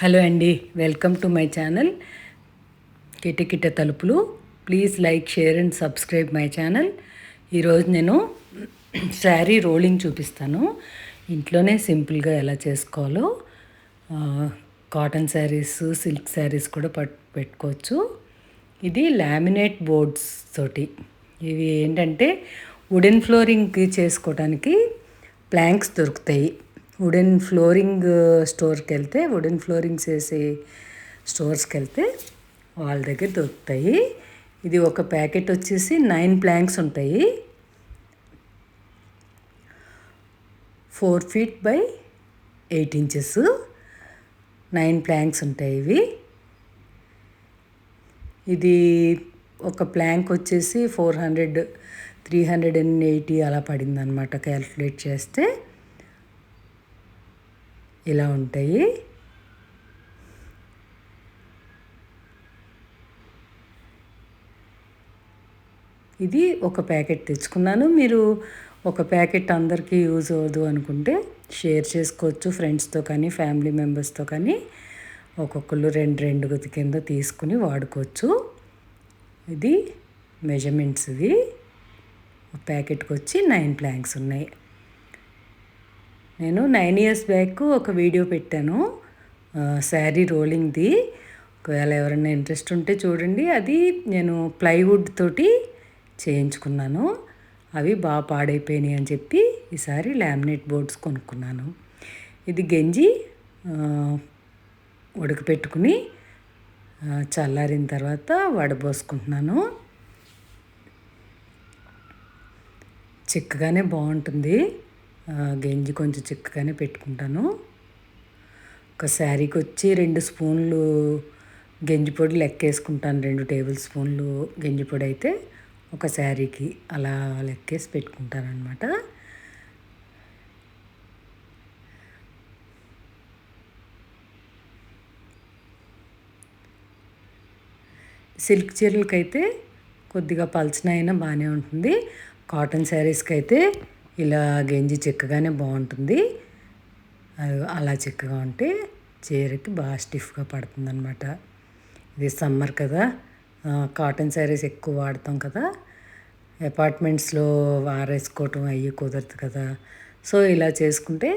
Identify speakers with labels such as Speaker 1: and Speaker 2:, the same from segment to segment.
Speaker 1: Hello అండి welcome to my channel. కిటకిట తలుపులు. Please like share and subscribe my channel. ఈరోజు నేను శారీ రోలింగ్ చూపిస్తాను. ఇంట్లోనే సింపుల్గా ఎలా చేసుకోవాలో కాటన్ శారీస్ సిల్క్ శారీస్ కూడా పట్ పెట్టుకోవచ్చు. ఇది లామినేట్ బోర్డ్స్ తోటి. ఇవి ఏంటంటే వుడెన్ ఫ్లోరింగ్కి చేసుకోవడానికి ప్లాంక్స్ దొరుకుతాయి. వుడెన్ ఫ్లోరింగ్ స్టోర్కి వెళ్తే వుడెన్ ఫ్లోరింగ్స్ వేసే స్టోర్స్కి వెళ్తే వాళ్ళ దగ్గర దొరుకుతాయి. ఇది ఒక ప్యాకెట్ వచ్చేసి నైన్ ప్లాంక్స్ ఉంటాయి. Four feet by eight inches nine planks ఉంటాయి ఇవి. ఇది ఒక ప్లాంక్ వచ్చేసి four hundred three hundred and eighty అలా పడింది అనమాట క్యాల్కులేట్ చేస్తే ఇలా ఉంటాయి. ఇది ఒక ప్యాకెట్ తెచ్చుకున్నాను. మీరు ఒక ప్యాకెట్ అందరికీ యూజ్ అవ్వదు అనుకుంటే షేర్ చేసుకోవచ్చు ఫ్రెండ్స్తో కానీ ఫ్యామిలీ మెంబర్స్తో కానీ. ఒక్కొక్కరు రెండు రెండు కింద తీసుకుని వాడుకోవచ్చు. ఇది మెజర్మెంట్స్ ఇది ప్యాకెట్కి వచ్చి నైన్ ప్లాంక్స్ ఉన్నాయి. నేను నైన్ ఇయర్స్ బ్యాక్ ఒక వీడియో పెట్టాను శారీ రోలింగ్ది. ఒకవేళ ఎవరైనా ఇంట్రెస్ట్ ఉంటే చూడండి. అది నేను ప్లైవుడ్ తోటి చేయించుకున్నాను. అవి బాగా పాడైపోయినాయి అని చెప్పి ఈసారి లామినేట్ బోర్డ్స్ కొనుక్కున్నాను. ఇది గంజి ఉడకపెట్టుకుని చల్లారిన తర్వాత వడబోసుకుంటున్నాను. చిక్కగానే బాగుంటుంది. గంజి కొంచెం చిక్కగానే పెట్టుకుంటాను. ఒక శారీకి వచ్చి రెండు స్పూన్లు గంజి పొడి లెక్కేసుకుంటాను. రెండు టేబుల్ స్పూన్లు గంజి పొడి అయితే ఒక శారీకి అలా లెక్కేసి పెట్టుకుంటాను అనమాట సిల్క్ చీరలకైతే కొద్దిగా పల్చనైనా బాగానే ఉంటుంది. కాటన్ శారీస్కి అయితే ఇలా గంజి చిక్కగానే బాగుంటుంది. అలా చిక్కగా ఉంటే చీరకి బాగా స్టిఫ్గా పడుతుంది అనమాట ఇది సమ్మర్ కదా. కాటన్ శారీస్ ఎక్కువ వాడతాం కదా. అపార్ట్మెంట్స్లో ఆరేసుకోవటం అయ్యి కుదరదు కదా. సో ఇలా చేసుకుంటే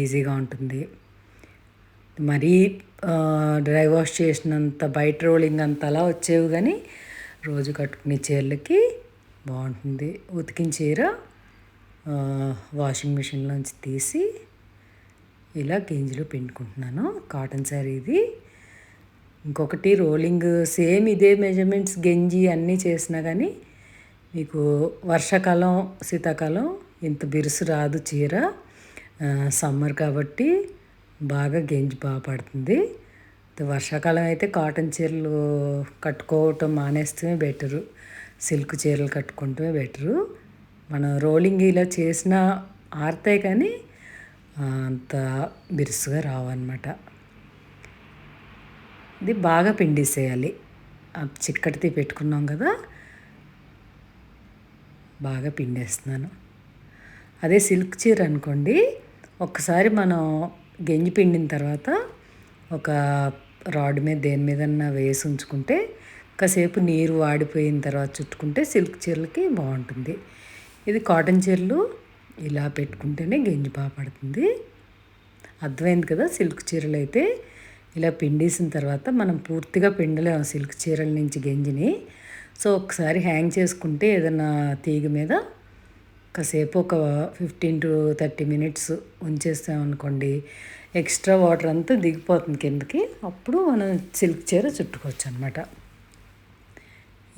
Speaker 1: ఈజీగా ఉంటుంది. మరీ డ్రై వాష్ చేసినంత బయట రోలింగ్ అంత అలా వచ్చేవి కానీ రోజు కట్టుకునే చీరలకి బాగుంటుంది. ఉతికిన చీర వాషింగ్ మిషన్లోంచి తీసి ఇలా గేంజిలో పిండుకుంటున్నాను. కాటన్ శారీ ఇది. ఇంకొకటి రోలింగ్ సేమ్ ఇదే మెజర్మెంట్స్ గెంజి అన్నీ చేసినా కానీ మీకు వర్షాకాలం శీతాకాలం ఇంత బిరుసు రాదు చీర. సమ్మర్ కాబట్టి బాగా గెంజి బాగా పడుతుంది. వర్షాకాలం అయితే కాటన్ చీరలు కట్టుకోవటం మానేస్తే బెటరు సిల్క్ చీరలు కట్టుకుంటే బెటరు మనం రోలింగ్ ఇలా చేసిన ఆరుతాయి కానీ అంత బిరుసుగా రావన్నమాట. ఇది బాగా పిండేసేయాలి. చిక్కటిది పెట్టుకున్నాం కదా బాగా పిండేస్తున్నాను. అదే సిల్క్ చీర అనుకోండి ఒక్కసారి మనం గెంజి పిండిన తర్వాత ఒక రాడ్ మీద దేని మీదన్నా వేసి ఉంచుకుంటే కాసేపు నీరు వాడిపోయిన తర్వాత చుట్టుకుంటే సిల్క్ చీరలకి బాగుంటుంది. ఇది కాటన్ చీరలు ఇలా పెట్టుకుంటేనే గెంజి బాగా పడుతుంది. అర్థమైంది కదా సిల్క్ చీరలు అయితే? ఇలా పిండేసిన తర్వాత మనం పూర్తిగా పిండలేము సిల్క్ చీరల నుంచి గెంజిని. సో ఒకసారి హ్యాంగ్ చేసుకుంటే ఏదైనా తీగ మీద కాసేపు ఒక ఫిఫ్టీన్ టు థర్టీ మినిట్స్ ఉంచేస్తామనుకోండి ఎక్స్ట్రా వాటర్ అంతా దిగిపోతుంది కిందకి అప్పుడు మనం సిల్క్ చీర చుట్టుకోవచ్చు అనమాట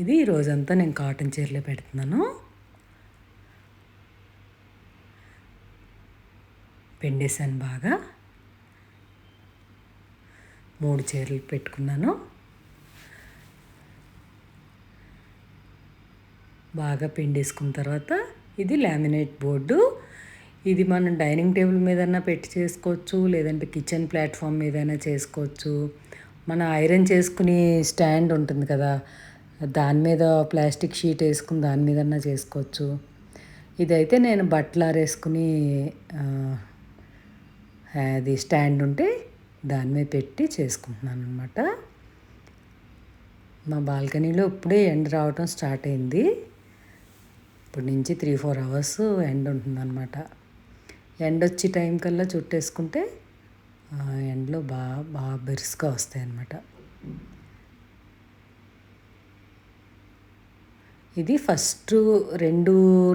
Speaker 1: ఇది రోజంతా నేను కాటన్ చీరలే పెడుతున్నాను. పిండేసాను బాగా. మూడు చీరలు పెట్టుకున్నాను. బాగా పిండేసుకున్న తర్వాత ఇది లామినేట్ బోర్డు. ఇది మనం డైనింగ్ టేబుల్ మీదన్నా పెట్టి చేసుకోవచ్చు లేదంటే కిచెన్ ప్లాట్ఫామ్ మీదైనా చేసుకోవచ్చు. మన ఐరన్ చేసుకుని స్టాండ్ ఉంటుంది కదా దాని మీద ప్లాస్టిక్ షీట్ వేసుకుని దాని మీదన్నా చేసుకోవచ్చు. ఇదైతే నేను బట్టలు ఆరేసుకుని అది స్టాండ్ ఉంటే దాని మీద పెట్టి చేసుకుంటున్నాను అనమాట మా బాల్కనీలో ఇప్పుడే ఎండ రావటం స్టార్ట్ అయింది. ఇప్పటి నుంచి త్రీ ఫోర్ అవర్స్ ఎండ ఉంటుందన్నమాట ఎండ వచ్చే టైం కల్లా చుట్టేసుకుంటే ఎండలో బాగా బాగా బెరుసుగా వస్తాయి అన్నమాట. ఇది ఫస్ట్ రెండు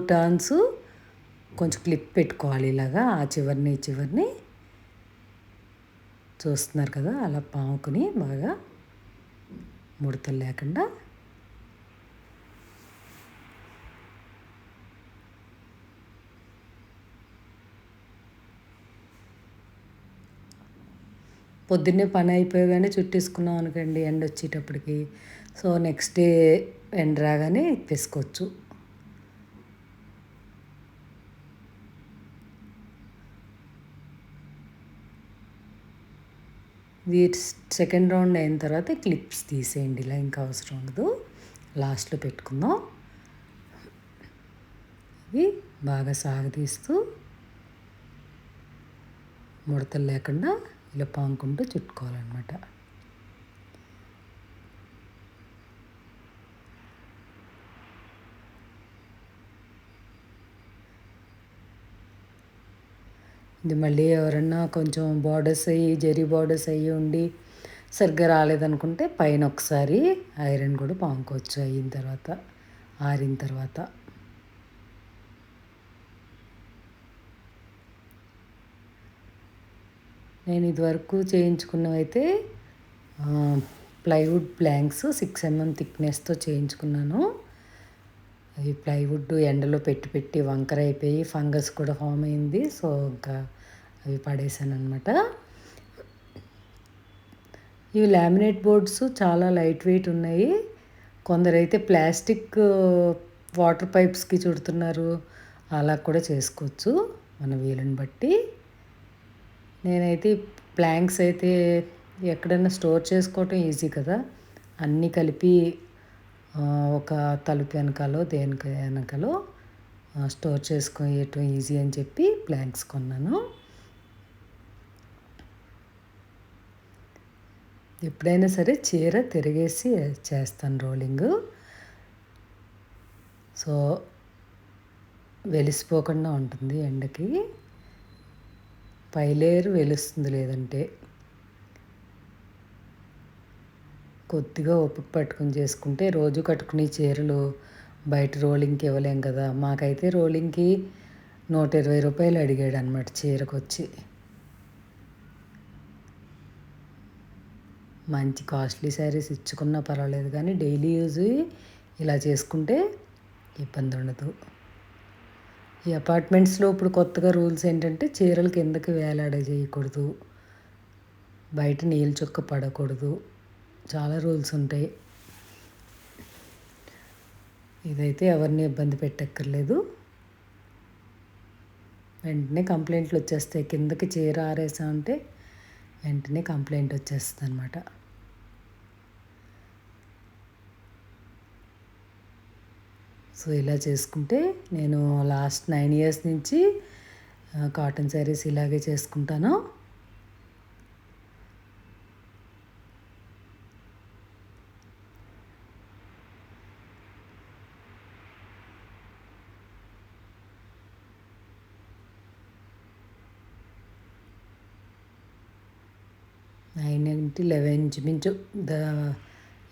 Speaker 1: టర్న్స్ కొంచెం క్లిప్ పెట్టుకోవాలి ఇలాగా ఆ చివరిని ఈ చివరిని. చూస్తున్నారు కదా అలా పాముకుని బాగా ముడతలు లేకుండా పొద్దున్నే పని అయిపోయాగానే చుట్టేసుకున్నాం అనుకోండి ఎండ వచ్చేటప్పటికి. సో నెక్స్ట్ డే ఎండ రాగానే ఇప్పేసుకోవచ్చు ఇది సెకండ్ రౌండ్ అయిన తర్వాత క్లిప్స్ తీసేయండి ఇలా ఇంకా అవసరం ఉండదు. లాస్ట్లో పెట్టుకుందాం. ఇవి బాగా సాగతీస్తూ ముడతలు లేకుండా ఇలా పాముకుంటూ చుట్టుకోవాలన్నమాట. ఇది మళ్ళీ ఎవరన్నా కొంచెం బార్డర్స్ అయ్యి జరీ బార్డర్స్ అయ్యి ఉండి సరిగ్గా రాలేదనుకుంటే పైన ఒకసారి ఐరన్ కూడా పాముకోవచ్చు అయిన తర్వాత ఆరిన తర్వాత. నేను ఇదివరకు చేయించుకున్నవైతే ప్లైవుడ్ ప్లాంక్స్ సిక్స్ ఎంఎం థిక్నెస్తో చేయించుకున్నాను. అవి ప్లైవుడ్ ఎండలో పెట్టి పెట్టి వంకర అయిపోయి ఫంగస్ కూడా ఫామ్ అయింది. సో ఇంకా అవి పడేసాను అనమాట ఇవి లామినేట్ బోర్డ్స్ చాలా లైట్ వెయిట్ ఉన్నాయి. కొందరైతే ప్లాస్టిక్ వాటర్ పైప్స్కి చుడుతున్నారు. అలా కూడా చేసుకోవచ్చు మన వీలుని బట్టి. నేనైతే ప్లాంక్స్ అయితే ఎక్కడైనా స్టోర్ చేసుకోవటం ఈజీ కదా. అన్నీ కలిపి uh, ఒక తలుపు వెనకాలో దేనికి వెనకాలో uh, స్టోర్ చేసుకోవటం ఈజీ అని చెప్పి ప్లాంక్స్ కొన్నాను. ఎప్పుడైనా సరే చీర తిరిగేసి చేస్తాను రోలింగ్. సో వెలిసిపోకుండా ఉంటుంది ఎండకి. పైలేరు వెలుస్తుంది లేదంటే. కొద్దిగా ఓపిక పట్టుకుని చేసుకుంటే రోజు కట్టుకునే చీరలు బయట రోలింగ్కి ఇవ్వలేం కదా. మాకైతే రోలింగ్కి నూట ఇరవై రూపాయలు అడిగాడు అనమాట చీరకు వచ్చి మంచి కాస్ట్లీ శారీస్ ఇచ్చుకున్నా పర్వాలేదు కానీ డైలీ యూజ్ ఇలా చేసుకుంటే ఇబ్బంది ఉండదు. ఈ అపార్ట్మెంట్స్లో ఇప్పుడు కొత్తగా రూల్స్ ఏంటంటే చీరలు కిందకి వేలాడ చేయకూడదు. బయట నీళ్ళు చుక్క పడకూడదు. చాలా రూల్స్ ఉంటాయి. ఇదైతే ఎవరిని ఇబ్బంది పెట్టక్కర్లేదు. వెంటనే కంప్లైంట్లు వచ్చేస్తాయి. కిందకి చీర ఆరేసామంటే వెంటనే కంప్లైంట్ వచ్చేస్తుంది అనమాట సో ఇలా చేసుకుంటే నేను లాస్ట్ నైన్ ఇయర్స్ నుంచి కాటన్ శారీస్ ఇలాగే చేసుకుంటాను. నైన్ ఇంటి లెవెన్ ఇంచుమించు ద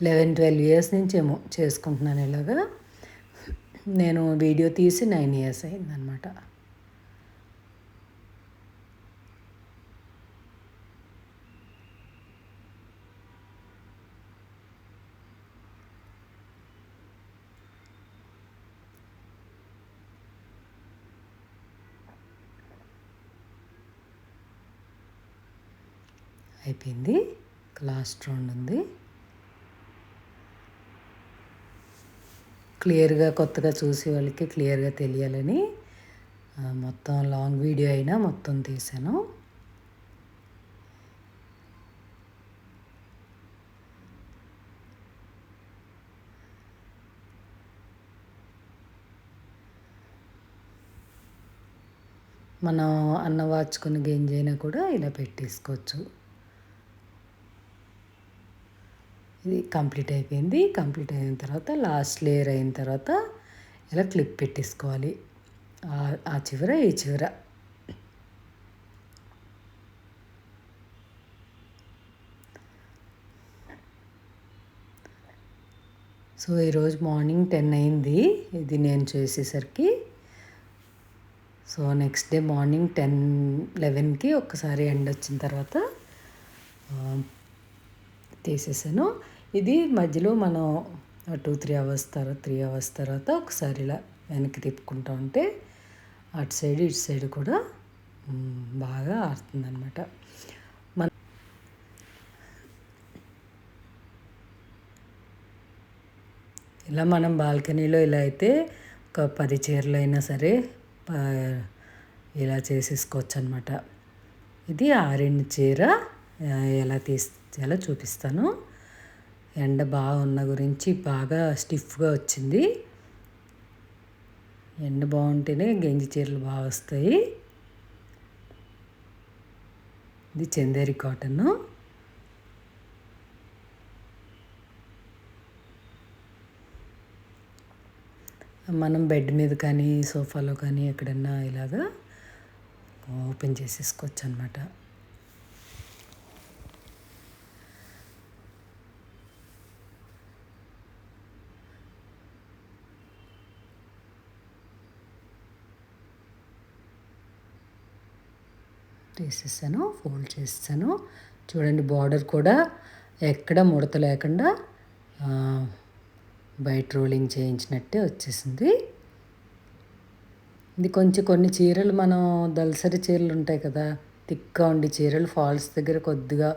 Speaker 1: లెవెన్ ట్వెల్వ్ ఇయర్స్ నుంచి ఏమో చేసుకుంటున్నాను ఇలాగా. నేను వీడియో తీసి నైన్ ఇయర్స్ అయిందనమాట అయిపోయింది. లాస్ట్ రౌండ్ ఉంది. క్లియర్గా కొత్తగా చూసే వాళ్ళకి క్లియర్గా తెలియాలని మొత్తం లాంగ్ వీడియో అయినా మొత్తం తీసాను. మనం అన్న వాచుకుని గేంజ్ అయినా కూడా ఇలా పెట్టేసుకోవచ్చు. ఇది కంప్లీట్ అయిపోయింది. కంప్లీట్ అయిన తర్వాత లాస్ట్ లేయర్ అయిన తర్వాత ఇలా క్లిప్ పెట్టేసుకోవాలి. ఆ చివర ఈ చివర. సో ఈరోజు మార్నింగ్ టెన్ అయింది. ఇది నేను చేసేసరికి. So next day morning ten లెవెన్కి ఒక్కసారి ఎండ్ వచ్చిన తర్వాత తీసేసాను. ఇది మధ్యలో మనం టూ త్రీ అవర్స్ తర్వాత త్రీ అవర్స్ తర్వాత ఒకసారి ఇలా వెనక్కి తిప్పుకుంటూ ఉంటే అటు సైడ్ ఇటు సైడ్ కూడా బాగా ఆడుతుంది అనమాట మన ఇలా మనం బాల్కనీలో ఇలా అయితే ఒక పది చీరలు అయినా సరే ఇలా చేసేసుకోవచ్చు అనమాట ఇది ఆరెంజ్ చీర ఎలా తీసేలా చూపిస్తాను. ఎండ బాగా ఉన్న గురించి బాగా స్టిఫ్గా వచ్చింది. ఎండ బాగుంటేనే గంజి చీరలు బాగా వస్తాయి. ఇది చందేరి కాటన్. మనం బెడ్ మీద కానీ సోఫాలో కానీ ఎక్కడన్నా ఇలాగా ఓపెన్ చేసేసుకోవచ్చు అనమాట తీసేసాను ఫోల్డ్ చేస్తాను చూడండి బార్డర్ కూడా ఎక్కడ ముడత లేకుండా బయట రోలింగ్ చేయించినట్టే వచ్చేసింది. ఇది కొంచెం కొన్ని చీరలు మనం దలసరి చీరలు ఉంటాయి కదా థిక్గా ఉండి చీరలు ఫాల్స్ దగ్గర కొద్దిగా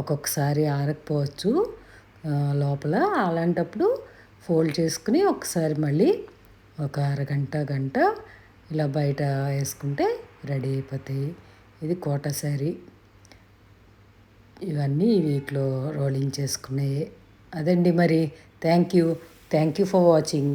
Speaker 1: ఒక్కొక్కసారి ఆరకపోవచ్చు లోపల. అలాంటప్పుడు ఫోల్డ్ చేసుకుని ఒకసారి మళ్ళీ ఒక అరగంట గంట ఇలా బయట వేసుకుంటే రెడీ అయిపోతాయి. ఇది కోట శారీ. ఇవన్నీ వీటిలో వీక్లో రోలింగ్ చేసుకున్నాయి అదండి మరి. Thank you thank you for watching.